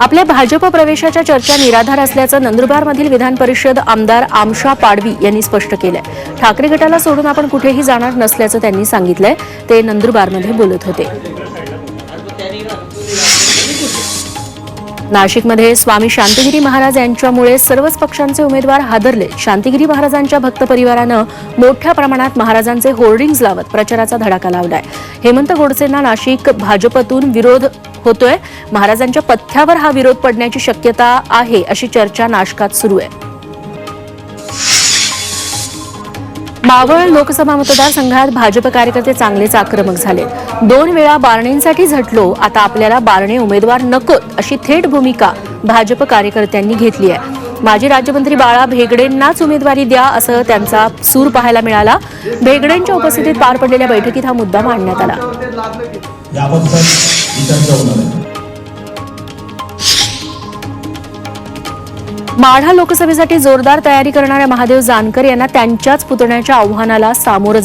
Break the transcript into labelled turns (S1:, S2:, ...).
S1: आपल्या भाजप प्रवेशाच्या चर्चा निराधार असल्याचं नंदुरबारमधील विधान परिषद आमदार आमशा पाडवी यांनी स्पष्ट केलंय. ठाकरे गटाला सोडून आपण कुठेही जाणार नसल्याचं त्यांनी सांगितलंय. ते नंदुरबारमध्ये बोलत होते. नाशिकमध्ये स्वामी शांतिगिरी महाराज यांच्यामुळे सर्वच पक्षांचे उमेदवार हादरले. शांतिगिरी महाराजांच्या भक्त परिवारानं मोठ्या प्रमाणात महाराजांचे होर्डिंग्ज लावत प्रचाराचा धडाका लावलाय. हेमंत गोडसेंना नाशिक भाजपतून विरोध होतोय. महाराजांच्या पथ्यावर हा विरोध पडण्याची शक्यता आहे अशी चर्चा नाशकात सुरू आहे. मावळ लोकसभा मतदारसंघात भाजप कार्यकर्ते चांगलेच आक्रमक झाले. दोन वेळा बारणेंसाठी झटलो. आता आपल्याला बारणे उमेदवार नकोत अशी थेट भूमिका भाजप कार्यकर्त्यांनी घेतली आहे. माजी राज्यमंत्री बाळा भेगडेंनाच उमेदवारी द्या असं त्यांचा सूर पाहायला मिळाला. भेगडेंच्या उपस्थितीत पार पडलेल्या बैठकीत हा मुद्दा मांडण्यात आला. माढा लोकसभेसाठी जोरदार तयारी करणाऱ्या महादेव जानकर यांना त्यांच्याच पुतण्याच्या आव्हानाला सामोरं